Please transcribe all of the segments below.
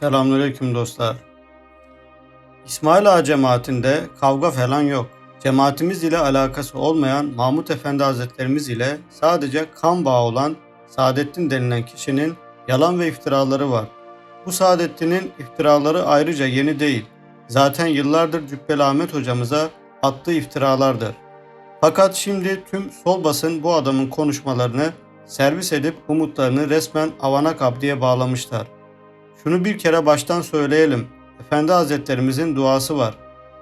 Selamünaleyküm dostlar. İsmail Ağa cemaatinde kavga falan yok. Cemaatimiz ile alakası olmayan Mahmut Efendi Hazretlerimiz ile sadece kan bağı olan Saadettin denilen kişinin yalan ve iftiraları var. Bu Saadettin'in iftiraları ayrıca yeni değil. Zaten yıllardır Cübbeli Ahmet hocamıza attığı iftiralardır. Fakat şimdi tüm sol basın bu adamın konuşmalarını servis edip umutlarını resmen avanak abdiye bağlamışlar. Şunu bir kere baştan söyleyelim. Efendi Hazretlerimizin duası var.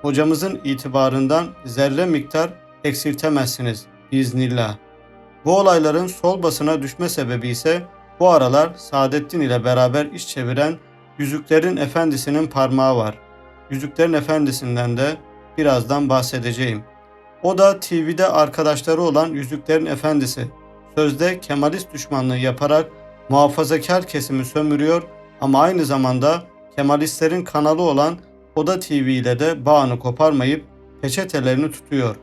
Hocamızın itibarından zerre miktar eksiltemezsiniz biiznillah. Bu olayların sol basına düşme sebebi ise bu aralar Saadettin ile beraber iş çeviren Yüzüklerin Efendisi'nin parmağı var. Yüzüklerin Efendisi'nden de birazdan bahsedeceğim. O da TV'de arkadaşları olan Yüzüklerin Efendisi. Sözde Kemalist düşmanlığı yaparak muhafazakar kesimi sömürüyor ama aynı zamanda Kemalistlerin kanalı olan Oda TV ile de bağını koparmayıp peçetelerini tutuyor.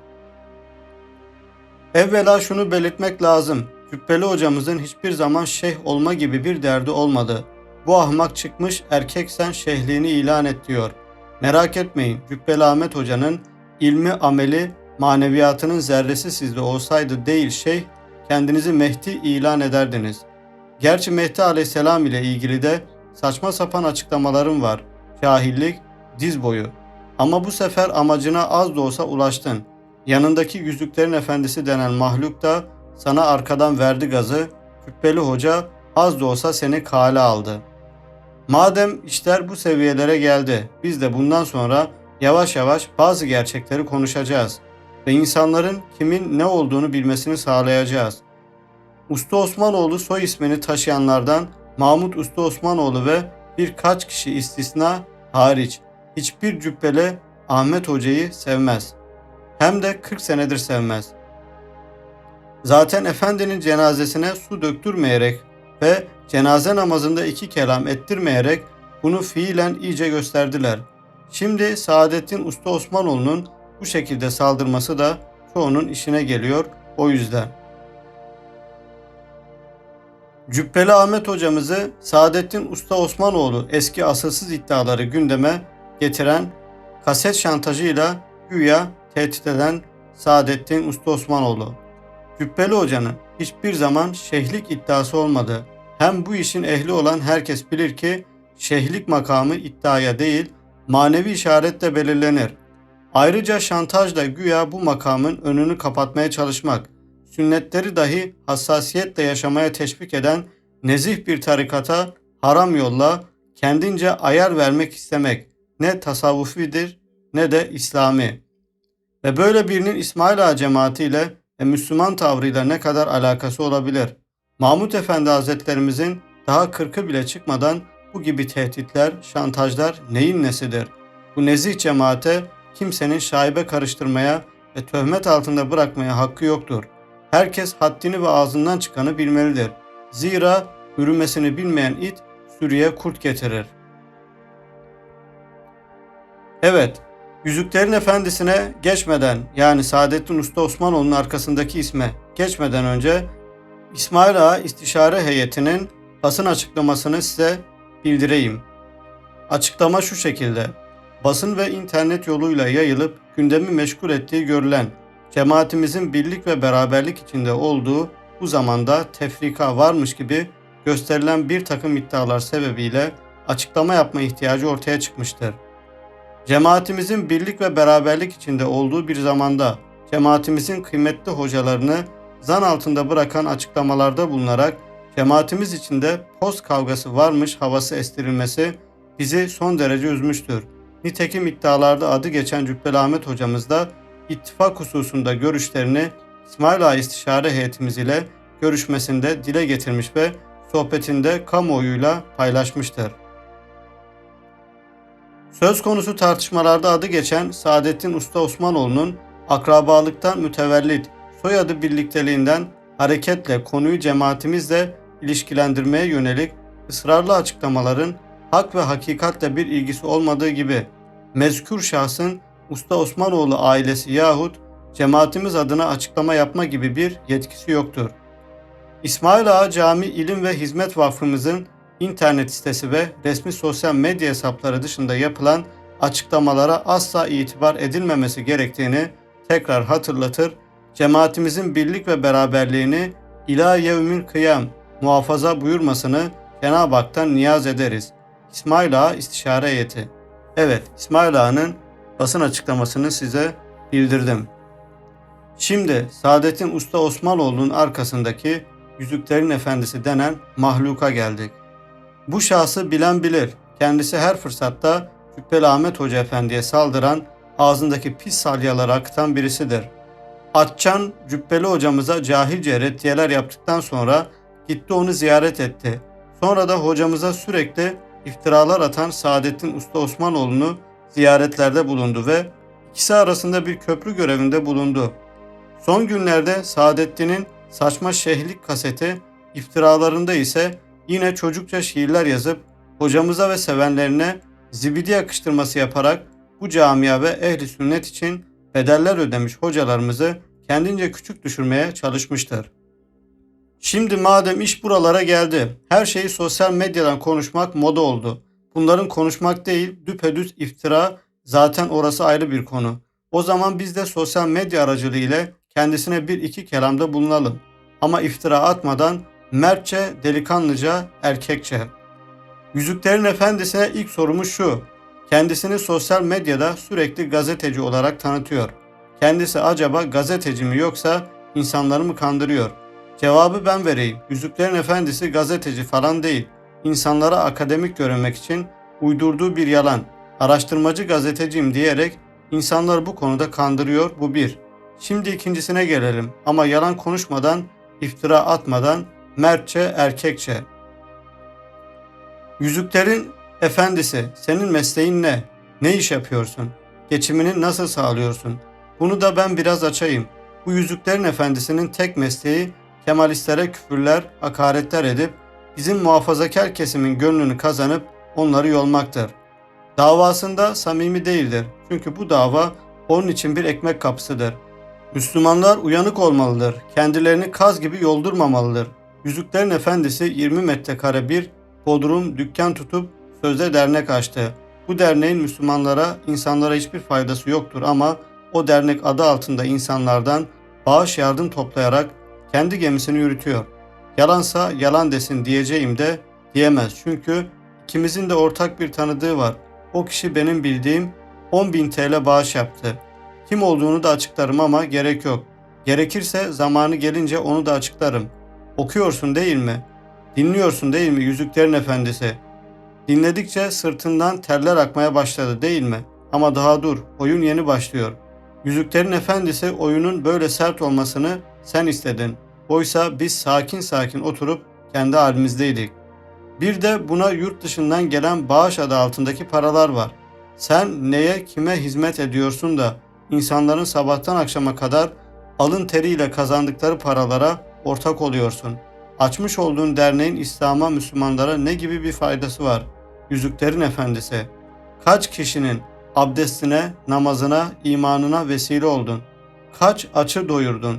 Evvela şunu belirtmek lazım. Cübbeli hocamızın hiçbir zaman şeyh olma gibi bir derdi olmadı. Bu ahmak çıkmış erkeksen şeyhliğini ilan et diyor. Merak etmeyin Cübbeli Ahmet hocanın ilmi ameli maneviyatının zerresi sizde olsaydı değil şeyh kendinizi Mehdi ilan ederdiniz. Gerçi Mehdi aleyhisselam ile ilgili de saçma sapan açıklamalarım var. Cahillik diz boyu. Ama bu sefer amacına az da olsa ulaştın. Yanındaki yüzüklerin efendisi denen mahluk da sana arkadan verdi gazı. Cübbeli hoca az da olsa seni kale aldı. Madem işler bu seviyelere geldi, biz de bundan sonra yavaş yavaş bazı gerçekleri konuşacağız ve insanların kimin ne olduğunu bilmesini sağlayacağız. Usta Osmanoğlu soy ismini taşıyanlardan Mahmut Usta Osmanoğlu ve birkaç kişi istisna hariç hiçbir cübbele Ahmet Hoca'yı sevmez. Hem de 40 senedir sevmez. Zaten efendinin cenazesine su döktürmeyerek ve cenaze namazında iki kelam ettirmeyerek bunu fiilen iyice gösterdiler. Şimdi Saadettin Usta Osmanoğlu'nun bu şekilde saldırması da çoğunun işine geliyor o yüzden. Cübbeli Ahmet hocamızı Saadettin Usta Osmanoğlu eski asılsız iddiaları gündeme getiren kaset şantajıyla güya tehdit eden Saadettin Usta Osmanoğlu. Cübbeli hocanın hiçbir zaman şeyhlik iddiası olmadı. Hem bu işin ehli olan herkes bilir ki şeyhlik makamı iddiaya değil manevi işaretle belirlenir. Ayrıca şantajla güya bu makamın önünü kapatmaya çalışmak, sünnetleri dahi hassasiyetle yaşamaya teşvik eden nezih bir tarikata haram yolla kendince ayar vermek istemek ne tasavvufidir ne de İslami. Ve böyle birinin İsmail Ağa cemaatiyle ve Müslüman tavrıyla ne kadar alakası olabilir? Mahmut Efendi Hazretlerimizin daha kırkı bile çıkmadan bu gibi tehditler, şantajlar neyin nesidir? Bu nezih cemaate kimsenin şaibe karıştırmaya ve töhmet altında bırakmaya hakkı yoktur. Herkes haddini ve ağzından çıkanı bilmelidir. Zira yürümesini bilmeyen it sürüye kurt getirir. Evet, Yüzüklerin Efendisi'ne geçmeden yani Saadettin Usta Osmanoğlu'nun arkasındaki isme geçmeden önce İsmail Ağa İstişare Heyeti'nin basın açıklamasını size bildireyim. Açıklama şu şekilde. Basın ve internet yoluyla yayılıp gündemi meşgul ettiği görülen cemaatimizin birlik ve beraberlik içinde olduğu bu zamanda tefrika varmış gibi gösterilen bir takım iddialar sebebiyle açıklama yapma ihtiyacı ortaya çıkmıştır. Cemaatimizin birlik ve beraberlik içinde olduğu bir zamanda cemaatimizin kıymetli hocalarını zan altında bırakan açıklamalarda bulunarak cemaatimiz içinde post kavgası varmış havası estirilmesi bizi son derece üzmüştür. Nitekim iddialarda adı geçen Cübbeli Ahmet hocamız da ittifak hususunda görüşlerini İsmail Ağa İstişare Heyetimiz ile görüşmesinde dile getirmiş ve sohbetinde kamuoyuyla paylaşmıştır. Söz konusu tartışmalarda adı geçen Saadettin Usta Osmanoğlu'nun akrabalıktan mütevellit soyadı birlikteliğinden hareketle konuyu cemaatimizle ilişkilendirmeye yönelik ısrarlı açıklamaların hak ve hakikatle bir ilgisi olmadığı gibi mezkür şahsın Usta Osmanoğlu ailesi yahut cemaatimiz adına açıklama yapma gibi bir yetkisi yoktur. İsmail Ağa Cami İlim ve Hizmet Vakfımızın internet sitesi ve resmi sosyal medya hesapları dışında yapılan açıklamalara asla itibar edilmemesi gerektiğini tekrar hatırlatır, cemaatimizin birlik ve beraberliğini ila yevmül kıyam muhafaza buyurmasını Cenab-ı Hak'tan niyaz ederiz. İsmail Ağa İstişare Heyeti Evet, İsmail Ağa'nın basın açıklamasını size bildirdim. Şimdi Saadettin Usta Osmanoğlu'nun arkasındaki Yüzüklerin Efendisi denen mahluka geldik. Bu şahsı bilen bilir. Kendisi her fırsatta Cübbeli Ahmet Hoca Efendi'ye saldıran, ağzındaki pis salyaları akıtan birisidir. Atçan Cübbeli hocamıza cahilce reddiyeler yaptıktan sonra gitti onu ziyaret etti. Sonra da hocamıza sürekli iftiralar atan Saadettin Usta Osmanoğlu'nu ziyaretlerde bulundu ve ikisi arasında bir köprü görevinde bulundu. Son günlerde Saadettin'in saçma şehlik kaseti, iftiralarında ise yine çocukça şiirler yazıp hocamıza ve sevenlerine zibidi yakıştırması yaparak bu camia ve ehli sünnet için bedeller ödemiş hocalarımızı kendince küçük düşürmeye çalışmıştır. Şimdi madem iş buralara geldi, her şeyi sosyal medyadan konuşmak moda oldu. Bunların konuşmak değil, düpedüz iftira, zaten orası ayrı bir konu. O zaman biz de sosyal medya aracılığıyla kendisine bir iki kelamda bulunalım. Ama iftira atmadan mertçe, delikanlıca, erkekçe. Yüzüklerin Efendisi'ne ilk sorumuz şu. Kendisini sosyal medyada sürekli gazeteci olarak tanıtıyor. Kendisi acaba gazeteci mi yoksa insanları mı kandırıyor? Cevabı ben vereyim. Yüzüklerin Efendisi gazeteci falan değil. İnsanlara akademik görünmek için uydurduğu bir yalan. Araştırmacı gazeteciyim diyerek insanları bu konuda kandırıyor bu bir. Şimdi ikincisine gelelim ama yalan konuşmadan, iftira atmadan, mertçe, erkekçe. Yüzüklerin efendisi, senin mesleğin ne? Ne iş yapıyorsun? Geçimini nasıl sağlıyorsun? Bunu da ben biraz açayım. Bu yüzüklerin efendisinin tek mesleği Kemalistlere küfürler, hakaretler edip bizim muhafazakar kesimin gönlünü kazanıp onları yolmaktır. Davasında samimi değildir. Çünkü bu dava onun için bir ekmek kapısıdır. Müslümanlar uyanık olmalıdır. Kendilerini kaz gibi yoldurmamalıdır. Yüzüklerin Efendisi 20 metrekare bir bodrum dükkan tutup sözde dernek açtı. Bu derneğin Müslümanlara, insanlara hiçbir faydası yoktur ama o dernek adı altında insanlardan bağış yardım toplayarak kendi gemisini yürütüyor. Yalansa yalan desin diyeceğim de diyemez. Çünkü ikimizin de ortak bir tanıdığı var. O kişi benim bildiğim 10.000 TL bağış yaptı. Kim olduğunu da açıklarım ama gerek yok. Gerekirse zamanı gelince onu da açıklarım. Okuyorsun değil mi? Dinliyorsun değil mi Yüzüklerin Efendisi? Dinledikçe sırtından terler akmaya başladı değil mi? Ama daha dur, oyun yeni başlıyor. Yüzüklerin Efendisi oyunun böyle sert olmasını sen istedin. Oysa biz sakin sakin oturup kendi halimizdeydik. Bir de buna yurt dışından gelen bağış adı altındaki paralar var. Sen neye kime hizmet ediyorsun da insanların sabahtan akşama kadar alın teriyle kazandıkları paralara ortak oluyorsun. Açmış olduğun derneğin İslam'a, Müslümanlara ne gibi bir faydası var? Yüzüklerin Efendisi. Kaç kişinin abdestine, namazına, imanına vesile oldun? Kaç açı doyurdun?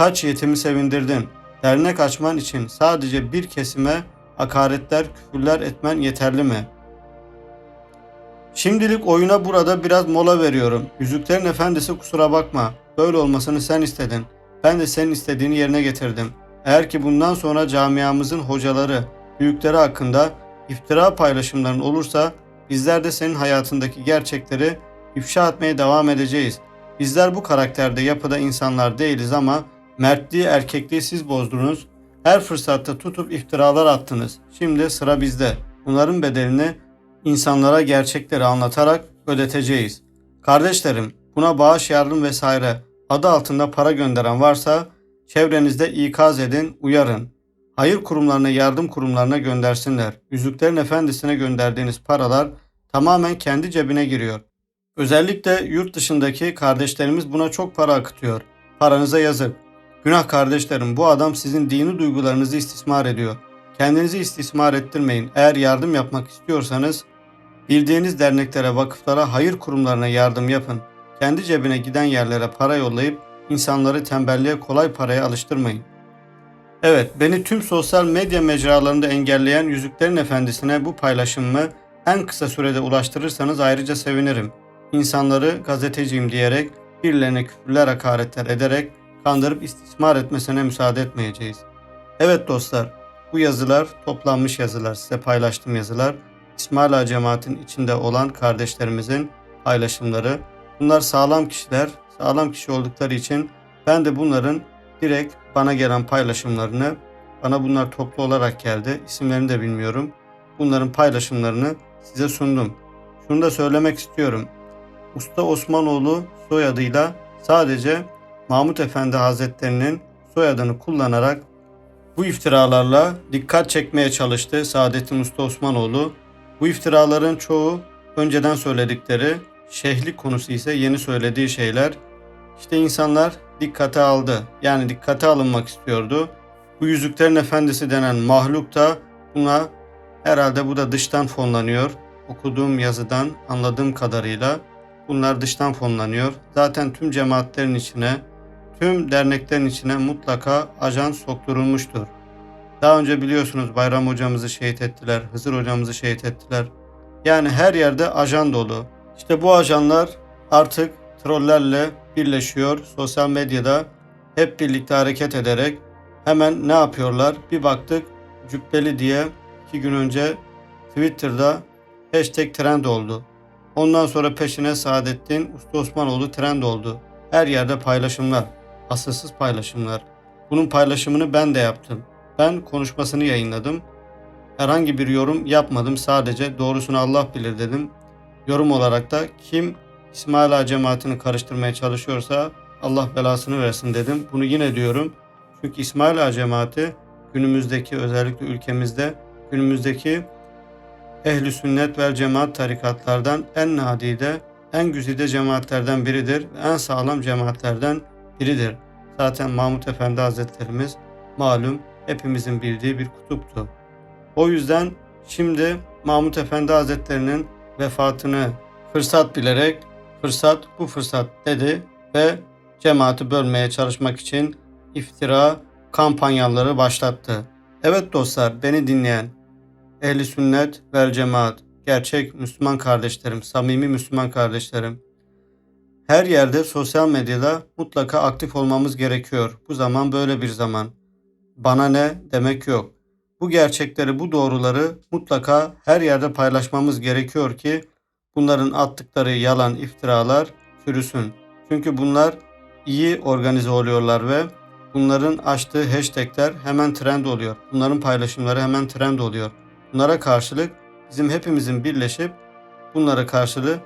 Kaç yetimi sevindirdin? Dernek açman için sadece bir kesime hakaretler, küfürler etmen yeterli mi? Şimdilik oyuna burada biraz mola veriyorum. Yüzüklerin Efendisi kusura bakma. Böyle olmasını sen istedin. Ben de senin istediğini yerine getirdim. Eğer ki bundan sonra camiamızın hocaları, büyükleri hakkında iftira paylaşımların olursa bizler de senin hayatındaki gerçekleri ifşa etmeye devam edeceğiz. Bizler bu karakterde yapıda insanlar değiliz ama mertliği erkekliği siz bozdunuz. Her fırsatta tutup iftiralar attınız. Şimdi sıra bizde. Bunların bedelini insanlara gerçekleri anlatarak ödeteceğiz. Kardeşlerim buna bağış yardım vesaire adı altında para gönderen varsa çevrenizde ikaz edin, uyarın. Hayır kurumlarına, yardım kurumlarına göndersinler. Yüzüklerin Efendisi'ne gönderdiğiniz paralar tamamen kendi cebine giriyor. Özellikle yurt dışındaki kardeşlerimiz buna çok para akıtıyor. Paranıza yazık. Günah kardeşlerim bu adam sizin dini duygularınızı istismar ediyor. Kendinizi istismar ettirmeyin. Eğer yardım yapmak istiyorsanız bildiğiniz derneklere, vakıflara, hayır kurumlarına yardım yapın. Kendi cebine giden yerlere para yollayıp insanları tembelliğe kolay paraya alıştırmayın. Evet, beni tüm sosyal medya mecralarında engelleyen Yüzüklerin Efendisi'ne bu paylaşımımı en kısa sürede ulaştırırsanız ayrıca sevinirim. İnsanları gazeteciyim diyerek, birilerine küfürler hakaretler ederek kandırıp istismar etmesine müsaade etmeyeceğiz. Evet dostlar, bu yazılar toplanmış yazılar, size paylaştığım yazılar. İsmail cemaatin içinde olan kardeşlerimizin paylaşımları. Bunlar sağlam kişiler, sağlam kişi oldukları için ben de bunların direkt bana gelen paylaşımlarını, bana bunlar toplu olarak geldi, isimlerini de bilmiyorum. Bunların paylaşımlarını size sundum. Şunu da söylemek istiyorum. Usta Osmanoğlu soyadıyla sadece Mahmut Efendi Hazretlerinin soyadını kullanarak bu iftiralarla dikkat çekmeye çalıştı Saadettin Usta Osmanoğlu. Bu iftiraların çoğu önceden söyledikleri, şehlik konusu ise yeni söylediği şeyler. İşte insanlar dikkate aldı. Yani dikkate alınmak istiyordu. Bu Yüzüklerin Efendisi denen mahluk da buna herhalde bu da dıştan fonlanıyor. Okuduğum yazıdan anladığım kadarıyla bunlar dıştan fonlanıyor. Zaten tüm cemaatlerin içine, tüm derneklerin içine mutlaka ajan sokturulmuştur. Daha önce biliyorsunuz Bayram hocamızı şehit ettiler, Hızır hocamızı şehit ettiler. Yani her yerde ajan dolu. İşte bu ajanlar artık trollerle birleşiyor. Sosyal medyada hep birlikte hareket ederek hemen ne yapıyorlar? Bir baktık cübbeli diye iki gün önce Twitter'da hashtag trend oldu. Ondan sonra peşine Saadettin Usta Osmanoğlu trend oldu. Her yerde paylaşımlar, asılsız paylaşımlar. Bunun paylaşımını ben de yaptım. Ben konuşmasını yayınladım. Herhangi bir yorum yapmadım. Sadece doğrusunu Allah bilir dedim. Yorum olarak da kim İsmail Ağa cemaatini karıştırmaya çalışıyorsa Allah belasını versin dedim. Bunu yine diyorum. Çünkü İsmail Ağa cemaati günümüzdeki özellikle ülkemizde günümüzdeki ehli sünnet ve cemaat tarikatlardan en nadide, en güzide cemaatlerden biridir en sağlam cemaatlerden biridir. Zaten Mahmut Efendi Hazretlerimiz malum hepimizin bildiği bir kutuptu. O yüzden şimdi Mahmut Efendi Hazretlerinin vefatını fırsat bilerek fırsat bu fırsat dedi ve cemaati bölmeye çalışmak için iftira kampanyaları başlattı. Evet dostlar beni dinleyen ehli sünnet vel cemaat gerçek Müslüman kardeşlerim, samimi Müslüman kardeşlerim. Her yerde sosyal medyada mutlaka aktif olmamız gerekiyor. Bu zaman böyle bir zaman. Bana ne demek yok. Bu gerçekleri, bu doğruları mutlaka her yerde paylaşmamız gerekiyor ki bunların attıkları yalan iftiralar çürüsün. Çünkü bunlar iyi organize oluyorlar ve bunların açtığı hashtagler hemen trend oluyor. Bunların paylaşımları hemen trend oluyor. Bunlara karşılık bizim hepimizin birleşip bunlara karşılık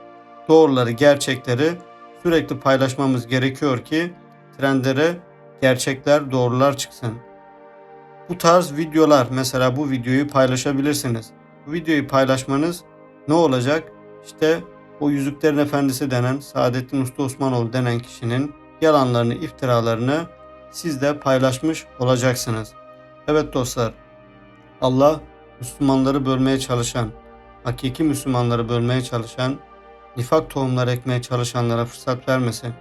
doğruları, gerçekleri sürekli paylaşmamız gerekiyor ki trendlere gerçekler, doğrular çıksın. Bu tarz videolar mesela bu videoyu paylaşabilirsiniz. Bu videoyu paylaşmanız ne olacak? İşte o Yüzüklerin Efendisi denen Saadettin Usta Osmanoğlu denen kişinin yalanlarını, iftiralarını siz de paylaşmış olacaksınız. Evet dostlar, Allah Müslümanları bölmeye çalışan, hakiki Müslümanları bölmeye çalışan, nifak tohumları ekmeye çalışanlara fırsat vermesin.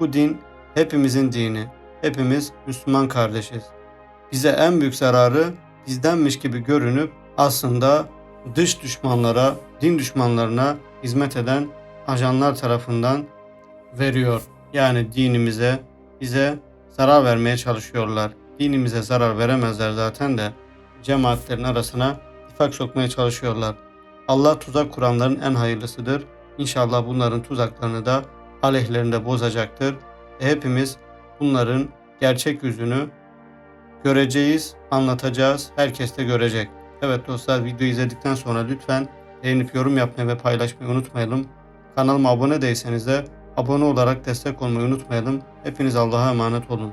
Bu din hepimizin dini. Hepimiz Müslüman kardeşiz. Bize en büyük zararı bizdenmiş gibi görünüp aslında dış düşmanlara, din düşmanlarına hizmet eden ajanlar tarafından veriyor. Yani dinimize, bize zarar vermeye çalışıyorlar. Dinimize zarar veremezler zaten de cemaatlerin arasına nifak sokmaya çalışıyorlar. Allah tuzak kuranların en hayırlısıdır. İnşallah bunların tuzaklarını da aleyhlerinde bozacaktır. E hepimiz bunların gerçek yüzünü göreceğiz, anlatacağız. Herkes de görecek. Evet dostlar video izledikten sonra lütfen beğenip yorum yapmayı ve paylaşmayı unutmayalım. Kanalıma abone değilseniz de abone olarak destek olmayı unutmayalım. Hepiniz Allah'a emanet olun.